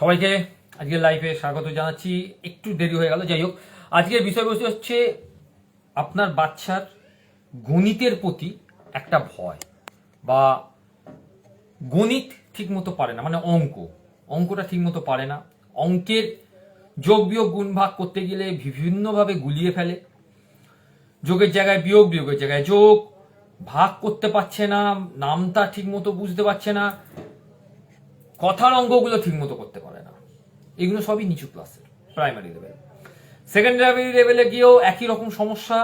সবাইকে আজকের লাইফে স্বাগত জানাচ্ছি। একটু দেরি হয়ে গেল, যাই হোক। আজকের বিষয়বস্তু হচ্ছে আপনার বাচ্চার গণিতের প্রতি একটা ভয় বা গণিত ঠিকমতো পারে না মানে অঙ্ক। অঙ্কটা ঠিকমতো পারে না। অঙ্কের যোগ বিয়োগ গুণ ভাগ করতে গেলে বিভিন্নভাবে গুলিয়ে ফেলে। যোগের জায়গায় বিয়োগ, বিয়োগের জায়গায় যোগ। ভাগ করতে পারছে না, নামটা ঠিকমতো বুঝতে পারছে না। কথার অঙ্কগুলো ঠিকমতো করতে পারে না। এগুলো সবই নিচু ক্লাসের প্রাইমারি লেভেল সেকেন্ডারি লেভেলে গিয়েও একই রকম সমস্যা,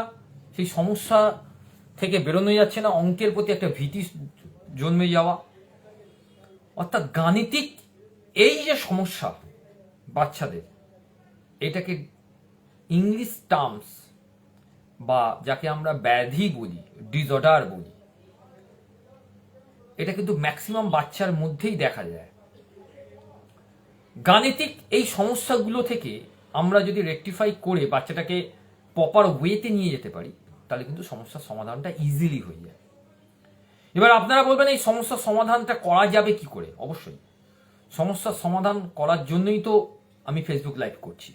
সেই সমস্যা থেকে বেরোনো যাচ্ছে না, অঙ্কের প্রতি একটা ভীতি জন্মে যাওয়া। অর্থাৎ গাণিতিক এই যে সমস্যা বাচ্চাদের, এটাকে ইংলিশ টার্মস বা যাকে আমরা ব্যাধি বলি ডিসঅর্ডার বলি, এটা কিন্তু ম্যাক্সিমাম বাচ্চার মধ্যেই দেখা যায়। গাণিতিক এই সমস্যাগুলো থেকে আমরা যদি রেকটিফাই করে বাচ্চাটাকে প্রপার ওয়েতে নিয়ে যেতে পারি, তাহলে কিন্তু সমস্যার সমাধানটা ইজিলি হয়ে যায়। এবার আপনারা বলবেন, এই সমস্যার সমাধানটা করা যাবে কি করে? অবশ্যই। সমস্যার সমাধান করার জন্যই তো আমি ফেসবুক লাইভ করছি।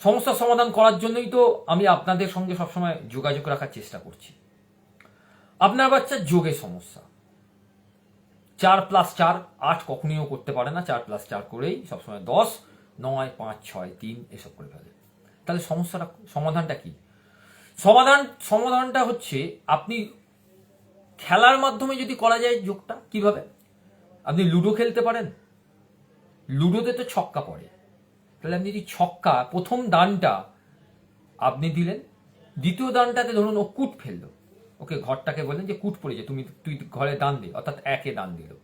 সমস্যার সমাধান করার জন্যই তো আমি আপনাদের সঙ্গে সবসময় যোগাযোগ রাখার চেষ্টা করছি। আপনার বাচ্চার যোগের সমস্যা। চার প্লাস চার, আট কখনোই করতে পারে না, চার প্লাস চার করেই সবসময় দশ, নয়, পাঁচ, ছয়, তিন এসব করে ফেলে। তাহলে সমস্যাটা, সমাধানটা কি? সমাধান, সমাধানটা হচ্ছে আপনি খেলার মাধ্যমে যদি করা যায় যোগটা, কীভাবে? আপনি লুডো খেলতে পারেন। লুডোতে তো ছক্কা পড়ে। তাহলে আপনি যদি ছক্কা, প্রথম দানটা আপনি দিলেন, দ্বিতীয় দানটাতে ধরুন ও কুট ফেলল। ওকে ঘরটাকে বললেন যে কুট পড়েছে তুমি তুই ঘরে দান দে, অর্থাৎ একে দান দিল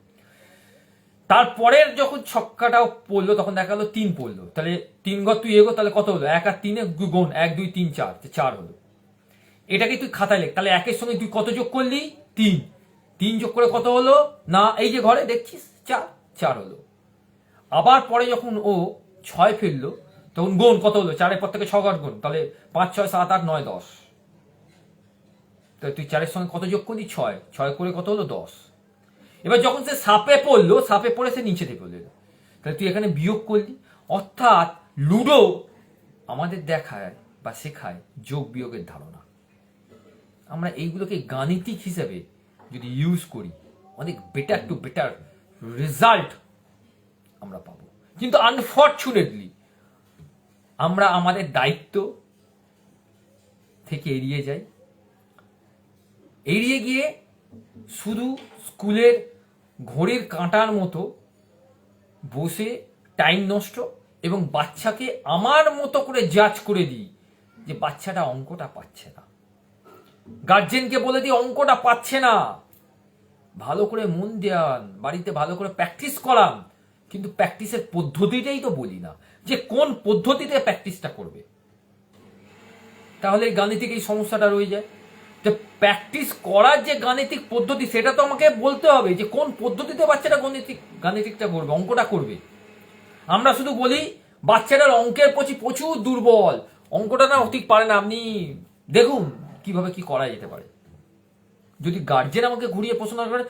তারপরের যখন ছক্কাটাও পড়ল, তখন দেখা গেলো তিন পড়ল। তাহলে তিন ঘর তুই এগো, তাহলে কত হলো? এক আর তিনে গুণ, এক, দুই, তিন, চার চার হলো। এটাকে তুই খাতায় লেখ। তাহলে একের সঙ্গে তুই কত যোগ করলি? তিন। তিন যোগ করে কত হলো? না, এই যে ঘরে দেখছিস? চার চার হলো। আবার পরে যখন ও ছয় ফেলল তখন গুণ কত হলো? চারের পর থেকে ছ ঘর গুণ। তাহলে পাঁচ, ছয়, সাত, আট, নয়, দশ। তাহলে তুই চারের সঙ্গে কত যোগ করলি? ছয়। ছয় করে কত হলো? দশ। এবার যখন সে সাপে পড়ল, সাপে পড়ে সে নিচে থেকে পড়ল তাহলে তুই এখানে বিয়োগ করলি। অর্থাৎ লুডো আমাদের দেখায় বা শেখায় যোগ বিয়োগের ধারণা। আমরা এইগুলোকে গাণিতিক হিসেবে যদি ইউজ করি, অনেক বেটার টু বেটার রেজাল্ট আমরা পাবো। কিন্তু আনফর্চুনেটলি আমরা আমাদের দায়িত্ব থেকে এড়িয়ে যাই। এড়িয়ে গিয়ে শুধু স্কুলের ঘড়ির কাঁটার মতো বসে টাইম নষ্ট এবং বাচ্চাকে আমার মতো করে জাজ করে দিই যে বাচ্চাটা অঙ্কটা পাচ্ছে না। গার্জেনকে বলে দিই, অঙ্কটা পাচ্ছে না। ভালো করে মন দেওয়ান বাড়িতে ভালো করে প্র্যাকটিস করান। কিন্তু প্র্যাকটিসের পদ্ধতিটাই তো বলি না, যে কোন পদ্ধতিতে প্র্যাকটিসটা করবে। তাহলে গাণিতিক এই সমস্যাটা রয়ে যায়। যে প্র্যাকটিস করার যে গাণিতিক পদ্ধতি, সেটা তো আমাকে বলতে হবে যে কোন পদ্ধতিতে বাচ্চাটা গণিতিক, গাণিতিকটা করবে, অঙ্কটা করবে। আমরা শুধু বলি, বাচ্চাটার অঙ্কের প্রতি প্রচুর দুর্বল। অঙ্কটা না ঠিক পারে না, আপনি দেখুন কীভাবে কি করা যেতে পারে। যদি গার্জেন আমাকে ঘুরিয়ে প্রশ্ন করে,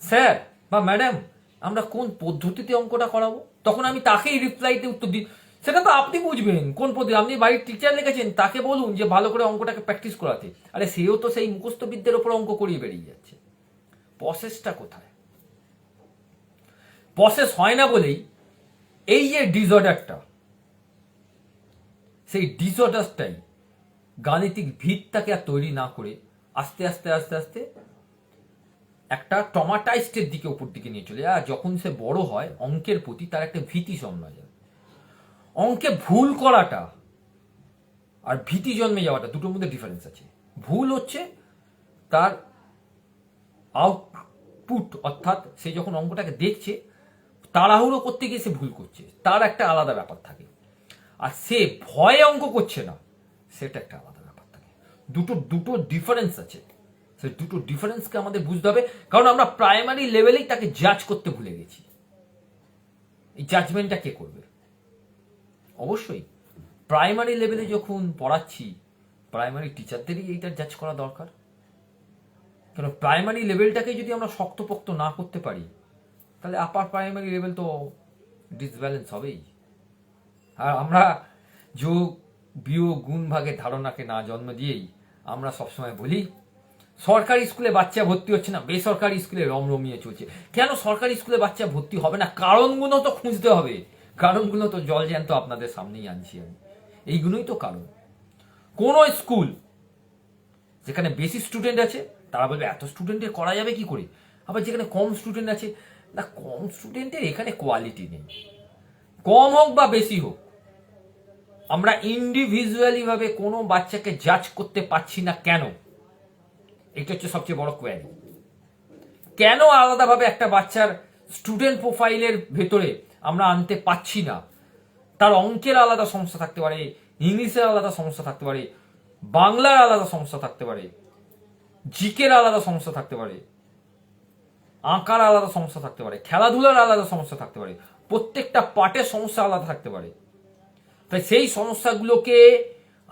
স্যার বা ম্যাডাম আমরা কোন পদ্ধতিতে অঙ্কটা করাবো? তখন আমি তাকেই রিপ্লাইতে উত্তর দিই। সেটা তো আপনি বুঝবেন। কোন পদ্ধতি আপনি বাড়ির টিচার লিখেছেন, তাকে বলুন যে ভালো করে অঙ্কটাকে প্র্যাকটিস করাতে। আরে সেও তো সেই মুখস্থ বিদ্যের ওপর অঙ্ক করিয়ে বেরিয়ে যাচ্ছে। প্রসেসটা কোথায়? প্রসেস হয় না বলেই এই যে ডিসঅর্ডারটা সেই ডিসঅর্ডারটাই গাণিতিক ভিতটাকে আর তৈরি না করে আস্তে আস্তে আস্তে আস্তে একটা টমাটাইস্টের দিকে উপর দিকে নিয়ে চলে যায়। আর যখন সে বড় হয়, অঙ্কের প্রতি তার একটা ভীতি জন্মা যায়। অঙ্কে ভুল করাটা আর ভীতি জন্মে যাওয়াটা দুটোর মধ্যে ডিফারেন্স আছে। ভুল হচ্ছে তার আউটপুট অর্থাৎ সে যখন অঙ্কটাকে দেখছে, তাড়াহুড়ো করতে গিয়ে সে ভুল করছে। তার একটা আলাদা ব্যাপার থাকে। আর সে ভয়ে অঙ্ক করছে না, সেটা একটা আলাদা ব্যাপার থাকে। দুটো দুটো ডিফারেন্স আছে। সে দুটো ডিফারেন্সকে আমাদের বুঝতে হবে। কারণ আমরা প্রাইমারি লেভেলেই তাকে জাজ করতে ভুলে গেছি। এই জাজমেন্টটা কে করবে? অবশ্যই। প্রাইমারি লেভেলে যখন পড়াচ্ছি প্রাইমারি টিচারদেরই এইটা জাজ করা দরকার। কেন প্রাইমারি লেভেলটাকে যদি আমরা শক্তপোক্ত না করতে পারি, তাহলে আপার প্রাইমারি লেভেল তো ডিসব্যালেন্স হবেই। আর আমরা যোগ, বিয়োগ, গুণ, ভাগের ধারণাকে না জন্ম দিয়েই আমরা সবসময় বলি, সরকারি স্কুলে বাচ্চা ভর্তি হচ্ছে না, বেসরকারি স্কুলে রমরমিয়ে চলছে। কেন সরকারি স্কুলে বাচ্চা ভর্তি হবে না? কারণগুলো তো খুঁজতে হবে। কারণগুলো তো জল জ্যান্ত আপনাদের সামনেই আনছি আমি। এইগুলোই তো কারণ। কোন স্কুল যেখানে বেশি স্টুডেন্ট আছে, তারা বলবে, এত স্টুডেন্টের করা যাবে কি করে? আবার যেখানে কম স্টুডেন্ট আছে, না, কম স্টুডেন্টের এখানে কোয়ালিটি নেই। কম হোক বা বেশি হোক, আমরা ইন্ডিভিজুয়ালি ভাবে কোনো বাচ্চাকে জাজ করতে পারছি না কেন? এটা হচ্ছে সবচেয়ে বড় কোয়ারি কেন আলাদাভাবে একটা বাচ্চার স্টুডেন্ট প্রোফাইলের ভেতরে আমরা আনতে পাচ্ছি না। তার অঙ্কের আলাদা সমস্যা থাকতে পারে, ইংলিশের আলাদা সমস্যা থাকতে পারে, বাংলার আলাদা সমস্যা থাকতে পারে, জিকের আলাদা সমস্যা থাকতে পারে, আঁকার আলাদা সমস্যা থাকতে পারে, খেলাধুলার আলাদা সমস্যা থাকতে পারে, প্রত্যেকটা পার্টের সমস্যা আলাদা থাকতে পারে। তাই সেই সমস্যাগুলোকে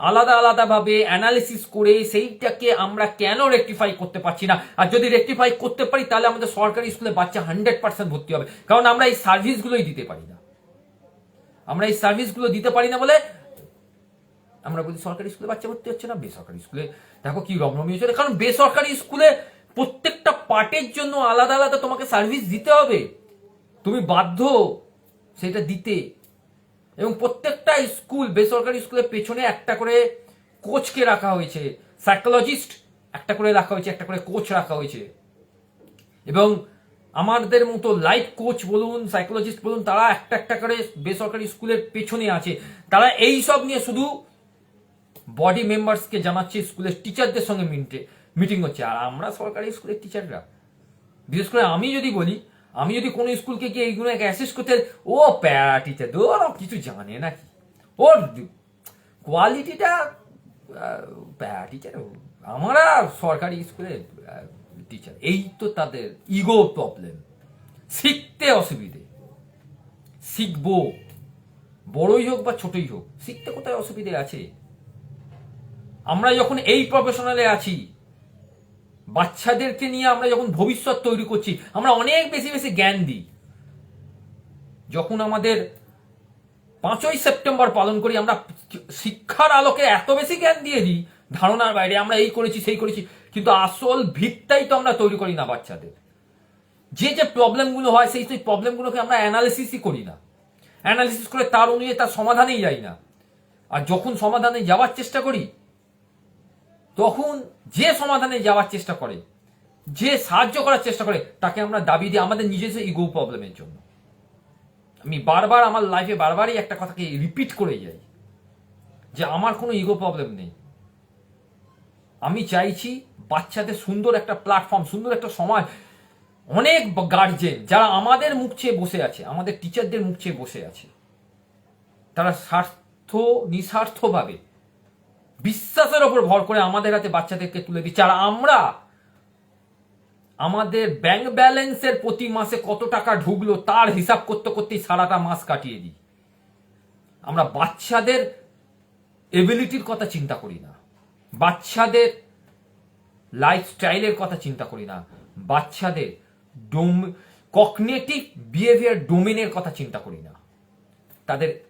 আলাদা আলাদাভাবে অ্যানালিসিস করে সেইটাকে আমরা কেন রেকটিফাই করতে পারছি না? আর যদি রেকটিফাই করতে পারি, তাহলে আমাদের সরকারি স্কুলে বাচ্চা হান্ড্রেড পার্সেন্ট ভর্তি হবে। কারণ আমরা এই সার্ভিসগুলোই দিতে পারি না। আমরা এই সার্ভিসগুলো দিতে পারি না বলে আমরা বলি সরকারি স্কুলে বাচ্চা ভর্তি হচ্ছে না, বেসরকারি স্কুলে দেখো কি রমরমিয়ে চলে কারণ বেসরকারি স্কুলে প্রত্যেকটা পার্টের জন্য আলাদা আলাদা তোমাকে সার্ভিস দিতে হবে। তুমি বাধ্য সেটা দিতে। এবং প্রত্যেকটা স্কুল, বেসরকারি স্কুলের পেছনে একটা করে কোচকে রাখা হয়েছে। সাইকোলজিস্ট একটা করে রাখা হয়েছে, একটা করে কোচ রাখা হয়েছে। এবং আমাদের মতো লাইফ কোচ বলুন সাইকোলজিস্ট বলুন, তারা একটা একটা করে বেসরকারি স্কুলের পেছনে আছে। তারা এই সব নিয়ে শুধু বডি মেম্বার্সকে জানাচ্ছে, স্কুলের টিচারদের সঙ্গে মিটে মিটিং হচ্ছে। আর আমরা সরকারি স্কুলের টিচাররা বিশেষ করে আমি যদি বলি আমি যদি কোনো স্কুলকে গিয়ে এইগুলো অ্যাসেস করতে ও প্যারা টিচার ও কিছু জানে নাকি? ওর কোয়ালিটিটা প্যারা টিচার আমরা সরকারি স্কুলে টিচার এই তো তাদের ইগো প্রবলেম শিখতে অসুবিধে। শিখব। বড়ই হোক বা ছোটই হোক, শিখতে কোথায় অসুবিধে আছে? আমরা যখন এই প্রফেশনালে আছি বাচ্চাদেরকে নিয়ে আমরা যখন ভবিষ্যৎ তৈরি করছি, আমরা অনেক বেশি বেশি জ্ঞান দিই। যখন আমাদের পাঁচই সেপ্টেম্বর পালন করি, আমরা শিক্ষার আলোকে এত বেশি জ্ঞান দিয়ে দিই, ধারণার বাইরে আমরা এই করেছি, সেই করেছি, কিন্তু আসল ভিতটাই তো আমরা তৈরি করি না বাচ্চাদের। যে যে প্রবলেমগুলো হয়, সেই সেই প্রবলেমগুলোকে আমরা অ্যানালিসিসই করি না। অ্যানালিসিস করে তার অনুযায়ী তার সমাধানেই যাই না। আর যখন সমাধানে যাওয়ার চেষ্টা করি তখন যে সমাধানে যাওয়ার চেষ্টা করে, যে সাহায্য করার চেষ্টা করে, তাকে আমরা দাবি দিই আমাদের নিজস্ব ইগো প্রবলেমের জন্য। আমি বারবার আমার লাইফে বারবারই একটা কথাকে রিপিট করে যাই, যে আমার কোনো ইগো প্রবলেম নেই। আমি চাইছি বাচ্চাদের সুন্দর একটা প্ল্যাটফর্ম সুন্দর একটা সমাজ। অনেক গার্জেন যারা আমাদের মুখ চেয়ে বসে আছে, আমাদের টিচারদের মুখ চেয়ে বসে আছে, তারা স্বার্থ, নিঃস্বার্থভাবে বিশ্বাসের ওপর ভর করে আমাদের হাতে বাচ্চাদেরকে তুলে দিচ্ছে। আর আমরা আমাদের ব্যাংক ব্যালেন্সের প্রতি মাসে কত টাকা ঢুকলো তার হিসাব করতে করতেই সারাটা মাস কাটিয়ে দিই। আমরা বাচ্চাদের এবিলিটির কথা চিন্তা করি না। বাচ্চাদের লাইফস্টাইলের কথা চিন্তা করি না। বাচ্চাদের ডোম কগনেটিভ বিহেভিয়ার ডোমেনের কথা চিন্তা করি না। তাদের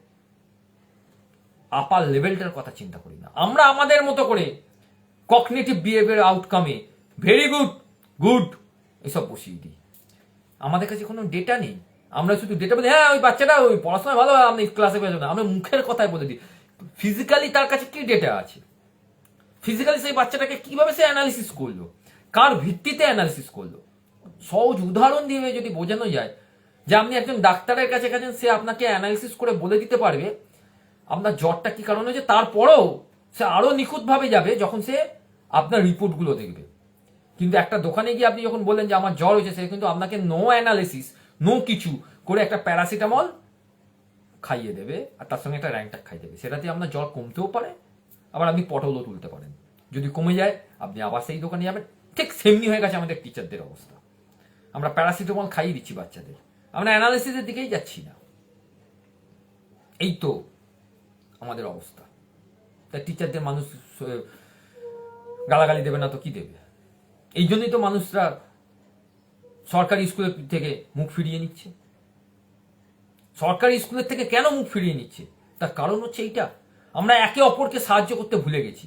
আপার লেভেলটার কথা চিন্তা করি না। আমরা আমাদের মতো করে কগনেটিভ বিহেভিয়ার আউটকামে ভেরি গুড গুড এসব বসিয়ে দিই। আমাদের কাছে কোনো ডেটা নেই। আমরা শুধু ডেটা বলি হ্যাঁ ওই বাচ্চাটা ওই পড়াশোনা ভালো, আপনি ক্লাসে পেয়েছেন। আমরা মুখের কথায় বলে দিই। ফিজিক্যালি তার কাছে কি ডেটা আছে? ফিজিক্যালি সেই বাচ্চাটাকে কীভাবে সে অ্যানালিসিস করল? কার ভিত্তিতে অ্যানালিসিস করল? সহজ উদাহরণ দিয়ে যদি বোঝানো যায় যে আপনি একজন ডাক্তারের কাছে গেছেন, সে আপনাকে অ্যানালিসিস করে বলে দিতে পারবে আপনার জ্বরটা কি কারণে হয়েছে? তারপরেও সে আরও নিখুঁতভাবে যাবে যখন সে আপনার রিপোর্টগুলো দেখবে। কিন্তু একটা দোকানে গিয়ে আপনি যখন বললেন যে আমার জ্বর হয়েছে, সে কিন্তু আপনাকে নো অ্যানালিসিস নো কিছু করে একটা প্যারাসিটামল খাইয়ে দেবে আর তার সঙ্গে একটা র্যাংটাক খাইয়ে দেবে। সেটাতে আপনার জ্বর কমতেও পারে, আবার আপনি পটলও তুলতে পারেন। যদি কমে যায়, আপনি আবার সেই দোকানে যাবেন। ঠিক সেমনি হয়ে গেছে আমাদের টিচারদের অবস্থা। আমরা প্যারাসিটামল খাইয়ে দিচ্ছি বাচ্চাদের। আমরা অ্যানালিসিসের দিকেই যাচ্ছি না। এই তো আমাদের অবস্থা। তাই টিচারদের মানুষ গালাগালি দেবে না তো কি দেবে? এই জন্যই তো মানুষরা সরকারি স্কুলের থেকে মুখ ফিরিয়ে নিচ্ছে। সরকারি স্কুলের থেকে কেন মুখ ফিরিয়ে নিচ্ছে? তার কারণ হচ্ছে এইটা। আমরা একে অপরকে সাহায্য করতে ভুলে গেছি।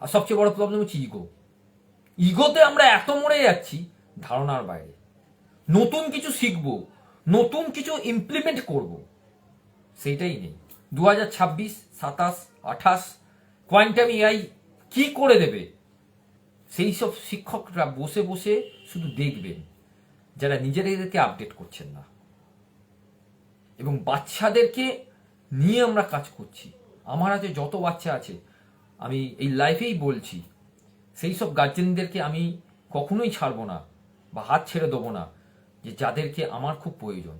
আর সবচেয়ে বড় প্রবলেম হচ্ছে ইগো ইগোতে আমরা এত মরে যাচ্ছি, ধারণার বাইরে। নতুন কিছু শিখব, নতুন কিছু ইমপ্লিমেন্ট করব। সেইটাই নেই। দু হাজার ছাব্বিশ, সাতাশ, আঠাশ, কোয়ান্টাম এআই কি করে দেবে? সেই সব শিক্ষকরা বসে বসে শুধু দেখবেন, যারা নিজেদেরকে আপডেট করছেন না। এবং বাচ্চাদেরকে নিয়ে আমরা কাজ করছি। আমার হাতে যত বাচ্চা আছে, আমি এই লাইফেই বলছি, সেই সব গার্জেনদেরকে আমি কখনোই ছাড়বো না বা হাত ছেড়ে দেবো না, যে যাদেরকে আমার খুব প্রয়োজন।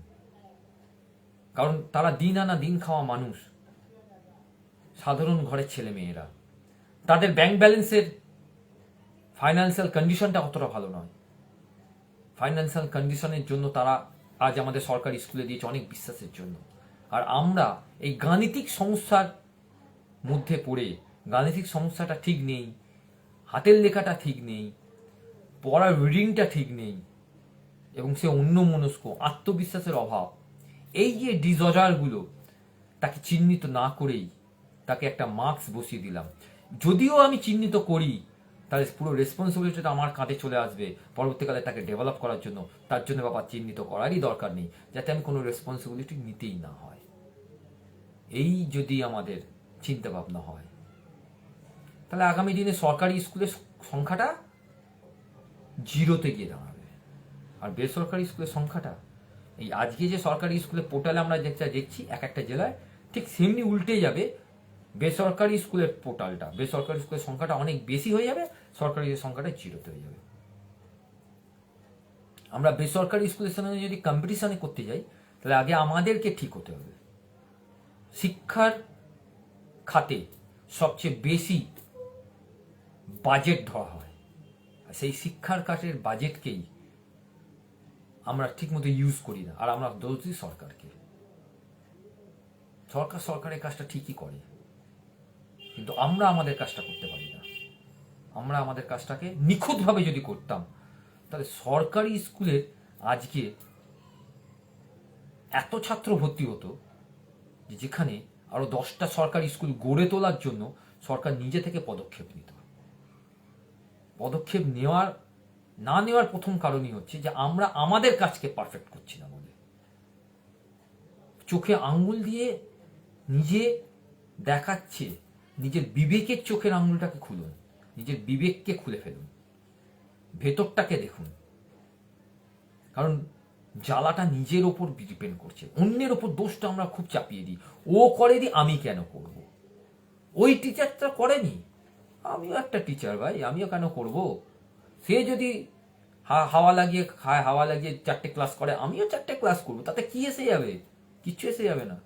কারণ তারা দিন আনা দিন খাওয়া মানুষ। সাধারণ ঘরের ছেলে মেয়েরা। তাদের ব্যাংক ব্যালেন্সের ফাইন্যান্সিয়াল কন্ডিশনটা অতটা ভালো নয়। ফাইন্যান্সিয়াল কন্ডিশনের জন্য তারা আজ আমাদের সরকারি স্কুলে দিয়েছে অনেক বিশ্বাসের জন্য। আর আমরা এই গাণিতিক সমস্যার মধ্যে পড়ে, গাণিতিক সমস্যাটা ঠিক নেই, হাতের লেখাটা ঠিক নেই, পড়ার রিডিংটা ঠিক নেই, এবং সে অন্য মনস্ক আত্মবিশ্বাসের অভাব। এই যে ডিজর্ডারগুলো তাকে চিহ্নিত না করেই তাকে একটা মার্কস বসিয়ে দিলাম। যদিও আমি চিহ্নিত করি, তাহলে পুরো রেসপন্সিবিলিটিটা আমার কাঁধে চলে আসবে পরবর্তীকালে তাকে ডেভেলপ করার জন্য। তার জন্য বাবা চিহ্নিত করারই দরকার নেই, যাতে আমি কোনো রেসপন্সিবিলিটি নিতেই না হয়। এই যদি আমাদের চিন্তা ভাবনা হয়। তাহলে আগামী দিনে সরকারি স্কুলের সংখ্যাটা জিরোতে গিয়ে দাঁড়াবে। আর বেসরকারি স্কুলের সংখ্যাটা এই আজকে যে সরকারি স্কুলের পোর্টালে আমরা যেটা দেখছি, এক একটা জেলায় ঠিক সেমনি উল্টে যাবে বেসরকারি স্কুলের পোর্টালটা। বেসরকারি স্কুলের সংখ্যাটা অনেক বেশি হয়ে যাবে, সরকারি সংখ্যাটা জিরোতে হয়ে যাবে। আমরা বেসরকারি স্কুলের সঙ্গে যদি কম্পিটিশনে করতে যাই, তাহলে আগে আমাদেরকে ঠিক হতে হবে। শিক্ষার খাতে সবচেয়ে বেশি বাজেট ধরা হয়। সেই শিক্ষার খাতের বাজেটকেই আমরা ঠিকমতো ইউজ করি না। আর আমরা দোষ দিই সরকারকে। সরকার, সরকারের কাজটা ঠিকই করে। কিন্তু আমরা আমাদের কাজটা করতে পারি না। আমরা আমাদের কাজটাকে নিখুঁতভাবে যদি করতাম, তাহলে সরকারি স্কুলের আজকে এত ছাত্র ভর্তি হতো যে যেখানে আরও দশটা সরকারি স্কুল গড়ে তোলার জন্য সরকার নিজে থেকে পদক্ষেপ নিত। পদক্ষেপ নেওয়ার না নেওয়ার প্রথম কারণই হচ্ছে যে আমরা আমাদের কাজকে পারফেক্ট করছি না বলে। চোখে আঙ্গুল দিয়ে নিজে দেখাচ্ছে, নিজের বিবেকের চোখের আঙ্গুলটাকে খুলুন, নিজের বিবেককে খুলে ফেলুন, ভেতরটাকে দেখুন। কারণ জ্বালাটা নিজের ওপর ডিপেন্ড করছে, অন্যের ওপর দোষটা আমরা খুব চাপিয়ে দিই। ও করেনি, আমি কেন করব? ওই টিচারটা করেনি? আমিও একটা টিচার ভাই, আমিও কেন করব? সে যদি হাওয়া লাগিয়ে খায়, হাওয়া লাগিয়ে চারটে ক্লাস করে, আমিও চারটে ক্লাস করব, তাতে কি এসে যাবে? কিচ্ছু এসে যাবে না।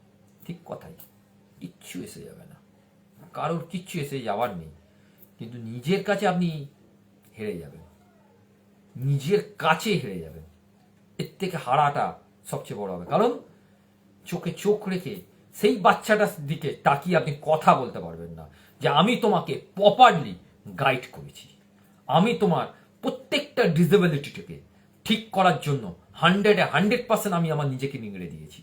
ঠিক কথাই। কিচ্ছু এসে যাবে না। কারোর কিচ্ছু এসে যাওয়ার নেই। কিন্তু নিজের কাছে আপনি হেরে যাবেন। নিজের কাছে হেরে যাবেন। এর থেকে হারাটা সবচেয়ে বড় হবে। কারণ চোখে চোখ রেখে সেই বাচ্চাটার দিকে তাকিয়ে আপনি কথা বলতে পারবেন না। যে আমি তোমাকে প্রপারলি গাইড করেছি। আমি তোমার প্রত্যেকটা ডিসেবিলিটিটাকে ঠিক করার জন্য হান্ড্রেডে হান্ড্রেড পার্সেন্ট আমি আমার নিজেকে নিংড়ে দিয়েছি।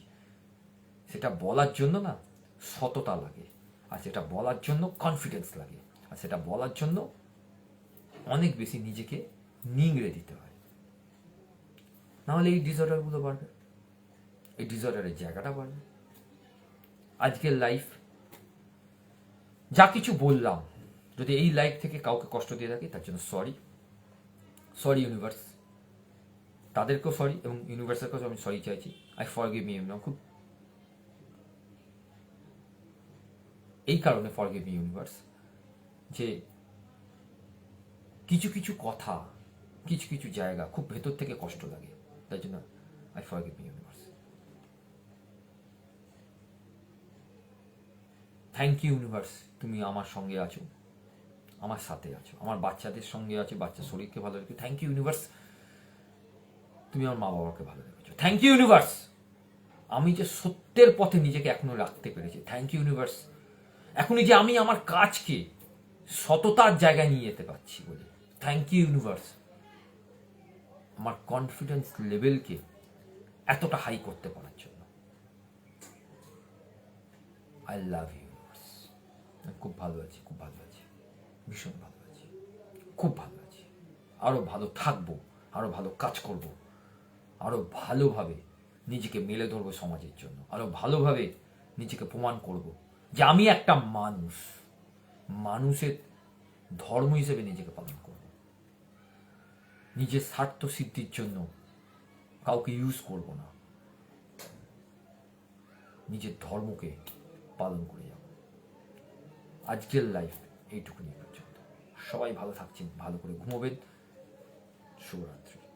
সেটা বলার জন্য না, সততা লাগে। আর সেটা বলার জন্য কনফিডেন্স লাগে। আর সেটা বলার জন্য অনেক বেশি নিজেকে নিংড়ে দিতে হয়। নাহলে এই ডিসঅর্ডারগুলো বাড়বে। এই ডিসঅর্ডারের জায়গাটা বাড়বে। আজকের লাইফ যা কিছু বললাম, যদি এই লাইফ থেকে কাউকে কষ্ট দিয়ে থাকি, তার জন্য সরি সরি ইউনিভার্স তাদেরকেও সরি এবং ইউনিভার্সের কাছেও আমি সরি চাইছি। আই ফর গিভ মি এমন খুব এই কারণে ফর গিভ ইউনিভার্স যে কিছু কিছু কথা, কিছু কিছু জায়গা খুব ভেতর থেকে কষ্ট লাগে। তাই জন্য I forgive universe thank you universe তুমি আমার সঙ্গে আছো। আমার সাথে আছো, আমার বাচ্চাদের সঙ্গে আছো বাচ্চার শরীরকে ভালো রেখে। থ্যাংক ইউ ইউনিভার্স তুমি আমার মা বাবাকে ভালো রেখেছো। থ্যাংক ইউ ইউনিভার্স আমি যে সত্যের পথে নিজেকে এখনও রাখতে পেরেছি। থ্যাংক ইউ ইউনিভার্স এখনই যে আমি আমার কাজকে সততার জায়গায় নিয়ে যেতে পারছি বলে। থ্যাংক ইউ ইউনিভার্স আমার কনফিডেন্স লেভেলকে এতটা হাই করতে পারার জন্য। আই লাভ ইউনিভার্স খুব ভালো আছি, খুব ভালো ভীষণ ভালো আছি। খুব ভালো আছি। আরও ভালো থাকব আরও ভালো কাজ করব আরও ভালোভাবে নিজেকে মেলে ধরবো সমাজের জন্য আরও ভালোভাবে নিজেকে প্রমাণ করব যে আমি একটা মানুষ। মানুষের ধর্ম হিসেবে নিজেকে পালন করব। নিজের স্বার্থ সিদ্ধির জন্য কাউকে ইউজ করব না। নিজের ধর্মকে পালন করে যাব। আজকের লাইফ এইটুকুনি। সবাই ভালো থাকছেন ভালো করে ঘুমোবেন শুভরাত্রি।